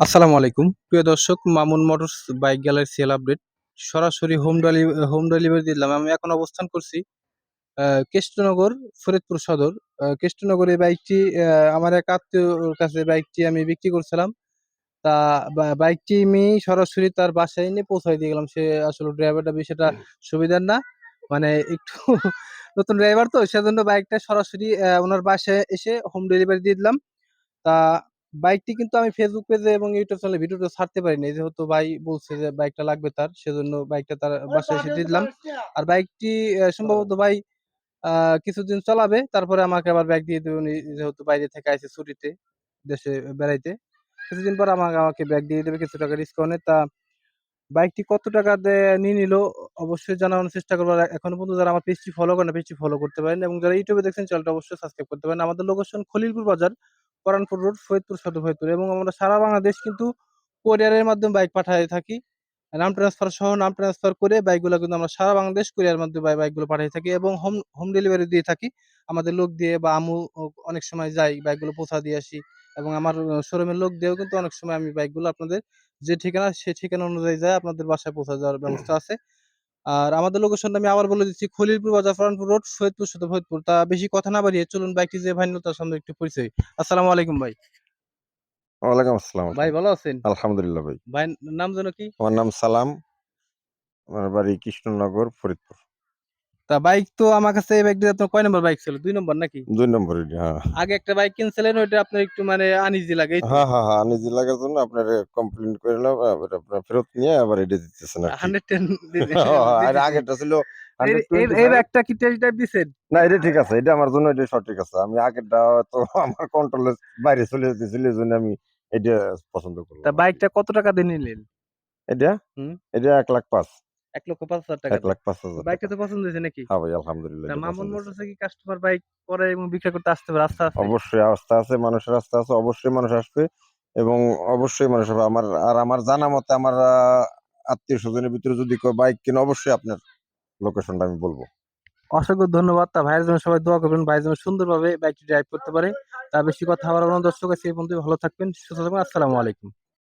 আসসালামু আলাইকুম। প্রিয় দর্শক, Mamun motors bike gallery sale update. সরাসরি হোম ডেলিভারি হোম ডেলিভারি দিলাম। আমি এখন অবস্থান করছি কেষ্টনগর, ফরিদপুর সদর। কেষ্টনগর এই বাইকটি আমার এক আত্মীয়র কাছে বাইকটি আমি বিক্রি করছিলাম। তা বাইকটি আমি সরাসরি তার বাসায় এনে পৌঁছাই দিয়ে গেলাম। সে আসলে ড্রাইভারটা বেশি সেটা সুবিধার না। মানে একটু নতুন ড্রাইভার তো, সেজন্য বাইকটা সরাসরি ওনার বাসায় এসে হোম ডেলিভারি দিয়ে দিলাম। তা বাইকটি কিন্তু আমি ফেসবুক পেজে এবং ইউটিউব চ্যানেলে ভিডিওটা ছাড়তে পারিনি যেহেতু ভাই বলছে যে বাইকটা লাগবে তার সেজন্য বাইকটা তার বাসায় এসে দিয়ে দিলাম। আর বাইকটি আহ, সম্ভবত ভাই আহ, কিছুদিন চালাবে তারপরে আমাকে আবার ব্যাগ দিয়ে দেবে। উনি যেহেতু বাইরে থেকে আসে ছুটিতে দেশে বেড়াইতে কিছুদিন পর আমাকে আমাকে ব্যাগ দিয়ে দেবে কিছু টাকা ডিসকাউন্টে তা বাইকটি কত টাকা দিয়ে নিয়ে নিল অবশ্যই জানানোর চেষ্টা করব। আর এখনও পর্যন্ত যারা আমার পেজটি ফলো করেন পেজটি ফলো করতে পারেন। এবং যারা ইউটিউবে দেখছেন চ্যানেলটা অবশ্যই সাবস্ক্রাইব করতে পারেন। আমাদের লোকেশন খলিলপুর বাজার পরানপুর রোড, ফরিদপুর সদর, ফরিদপুর। এবং আমরা সারা বাংলাদেশ কিন্তু কোরিয়ারের মাধ্যমে বাইক পাঠাতে থাকি। নাম ট্রান্সফার সহ নাম ট্রান্সফার করে বাইকগুলো কিন্তু আমরা সারা বাংলাদেশ কোরিয়ার মাধ্যমে বাইকগুলো পাঠিয়ে থাকি এবং হোম হোম ডেলিভারি দিয়ে থাকি। আমাদের লোক দিয়ে বা আমু অনেক সময় যাই বাইকগুলো পৌঁছা দিয়ে আসি এবং আমার শোরুমের লোক দিয়েও কিন্তু অনেক সময় আমি বাইকগুলো আপনাদের যে ঠিকানা সে ঠিকানা অনুযায়ী যায়, আপনাদের বাসায় পৌঁছা যাওয়ার ব্যবস্থা আছে। আর আমাদের লোকেশনটা আমি আবার বলে দিচ্ছি খলিলপুর বাজার ফরানপুর রোড সৈয়দপুর সদর ফরিদপুর। তা বেশি কথা না বাড়িয়ে চলুন বাইকটি যে ভাই তার সঙ্গে একটু পরিচয়। আসসালামু আলাইকুম ভাই। ওয়ালাইকুম আসসালাম। ভাই ভালো আছেন? আলহামদুলিল্লাহ ভাই। ভাই নাম যেন কি? আমার নাম সালাম। আমার বাড়ি কৃষ্ণনগর ফরিদপুর। তা বাইক তো আমার কাছে এই বাইকটা আপনার কয় নম্বর বাইক ছিল? দুই নম্বর নাকি? দুই নম্বর হ্যাঁ। আগে একটা বাইক কিনছিলেন ওইটা আপনার একটু মানে আনইজি লাগে। হ্যাঁ হ্যাঁ হ্যাঁ নিজে লাগার জন্য আপনার কমপ্লেন আবার আপনার ফেরত নিয়ে আবার এটা দিতেছেন আর কি। 110 হ্যাঁ, আর আগেরটা ছিল এই- এই- 125 এই ব্যাগটা কি টেস্ট ড্রাইভ দিছেন? না এটা ঠিক আছে এটা আমার জন্য এটা সঠিক আছে। আমি আগেরটা তো আমার কন্ট্রোলের বাইরে চলে যেতেছিল জন্য আমি এটা পছন্দ করলাম তা বাইকটা কত টাকা দিয়ে নিলেন? এটা? হুম। এটা এক লাখ পাঁচ। এক লক্ষ পাঁচ হাজার টাকা এক লাখ পাঁচ হাজার বাইকটা তো পছন্দ হয়েছে নাকি? হ্যাঁ ভাই আলহামদুলিল্লাহ মামুন কি কাস্টমার বাইক করে এবং বিক্রি করতে আসতে পারে অবশ্যই আছে মানুষের আছে অবশ্যই মানুষ আসবে এবং অবশ্যই মানুষ হবে আমার আর আমার জানা মতে আমার আত্মীয় স্বজনের ভিতরে যদি কেউ বাইক কিনে অবশ্যই আপনার লোকেশনটা আমি বলব। অসংখ্য ধন্যবাদ। তা ভাইয়ের জন্য সবাই দোয়া করবেন ভাইয়ের জন্য সুন্দরভাবে বাইকটি ড্রাইভ করতে পারে। তা বেশি কথা কোনো দর্শক আছে এই পর্যন্ত ভালো থাকবেন সুস্থ থাকবেন আসসালামু আলাইকুম।